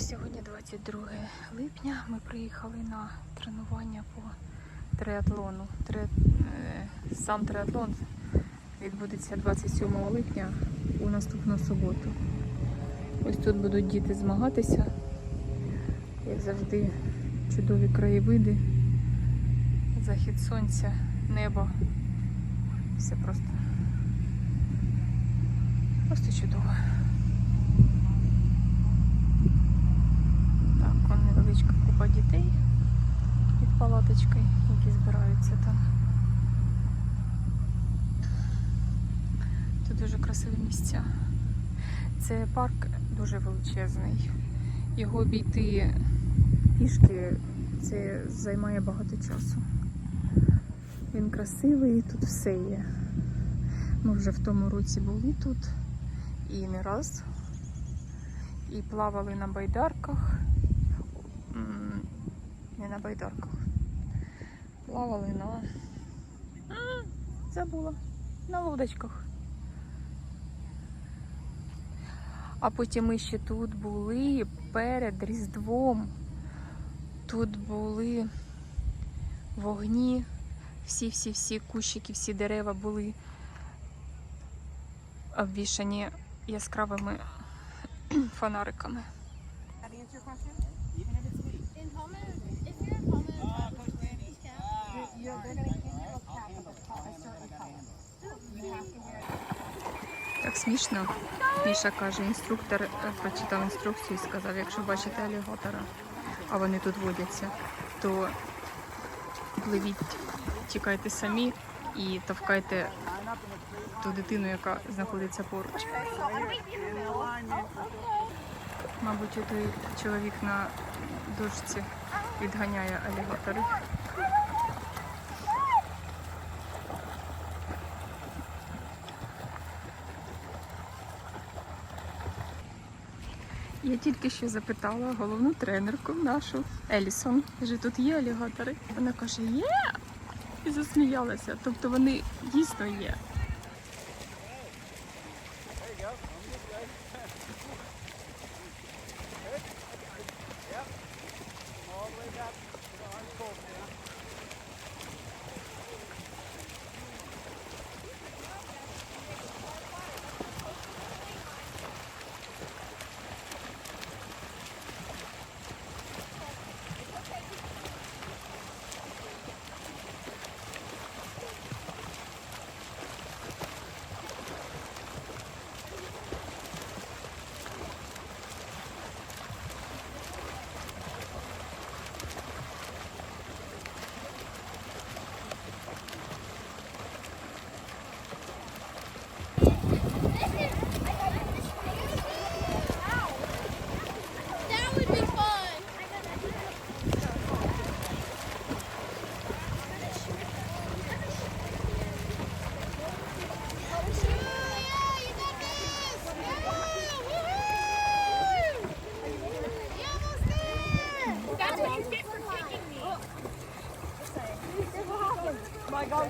сьогодні 22 липня. Ми приїхали на тренування по триатлону. Три, е, сам триатлон відбудеться 27 липня у наступну суботу. Ось тут будуть діти змагатися. Як завжди, чудові краєвиди, захід сонця, небо. Все просто. Просто чудово. Палаточкою, які збираються там. Тут дуже красиві місця. Це парк дуже величезний. Його обійти пішки це займає багато часу. Він красивий, тут все є. Ми вже в тому році були тут і не раз. І плавали на байдарках. Не на байдарках. Плавали на. Забула. На лодочках. А потім ми ще тут були перед Різдвом. Тут були вогні, всі-всі-всі кущики, всі дерева були обвішані яскравими фонариками. That answer your Так смішно. Міша каже, інструктор е, прочитав інструкцію і сказав, якщо бачите алігатора, а вони тут водяться, то пливіть, тікайте самі і товкайте ту дитину, яка знаходиться поруч. Мабуть, той чоловік на дошці відганяє алігатори. Я тільки що запитала головну тренерку нашу Елісон. Каже, тут є алігатори. Вона каже, є. І засміялася. Тобто вони дійсно є.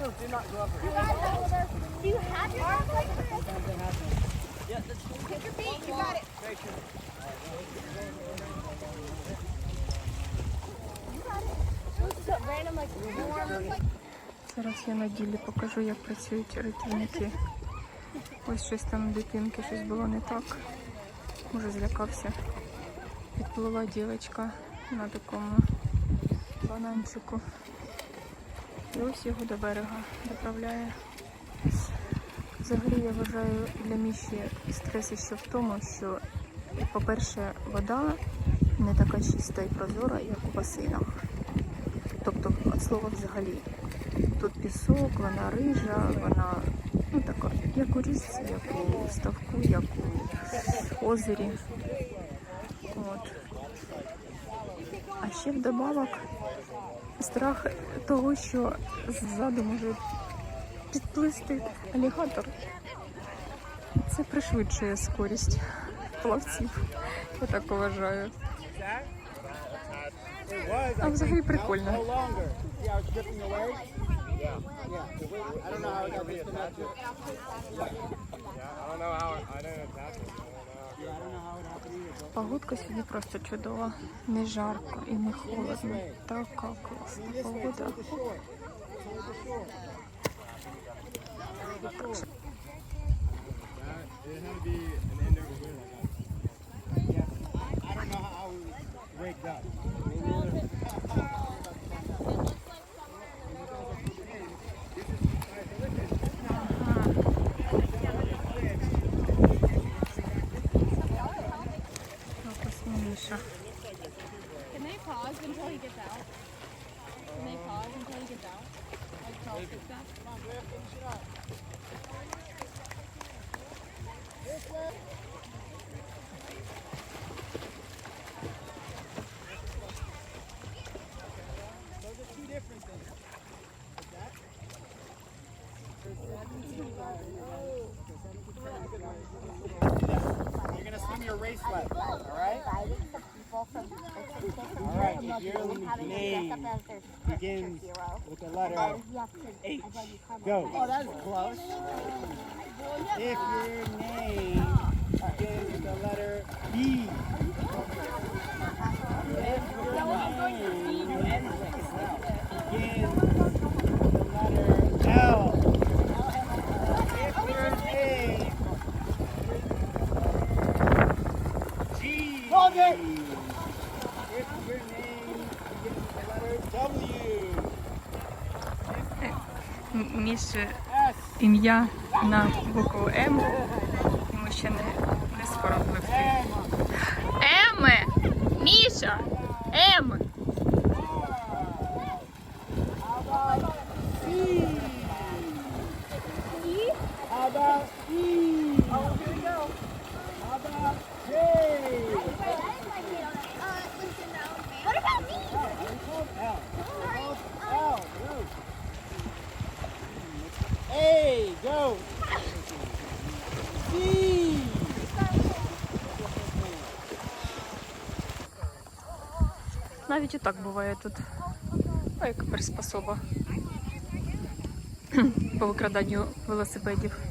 Do not go up. Do you have your goggles? Yeah, that's Take your feet. You got it. Зараз я на ділі покажу, як працюють рятівники. Ось щось там дитинки, щось було не так. Може злякався. Підплила дівчинка на такому бананчику. Ось його до берега доправляє. Взагалі я вважаю для Міші стрес ще в тому, що, по-перше, вода не така чиста і прозора, як у басейнах. Тобто, від слова взагалі. Тут пісок, вона рижа, вона ну, така, як у річці, як у ставку, як у озері. От. А ще вдобавок страх того, що ззаду може підплисти алігатор. Це пришвидшує скорість плавців. Я так вважаю. А взагалі прикольно. Погодка сьогодні просто чудова. Не жарко і не холодно. Така класна погода. I. You're gonna swing your race left, all right? All right. If your name begins with the letter H, go. Oh, that's close. If your name М- ім'я на букву М. Йому ще не, не скоро пливти. M. М! Міша! М! How about C? How about E? Oh, here we go. How about J? What about me? L. L. Go. A. Go. C. Навіть і так буває тут. А яка приспособа по викраданню велосипедів.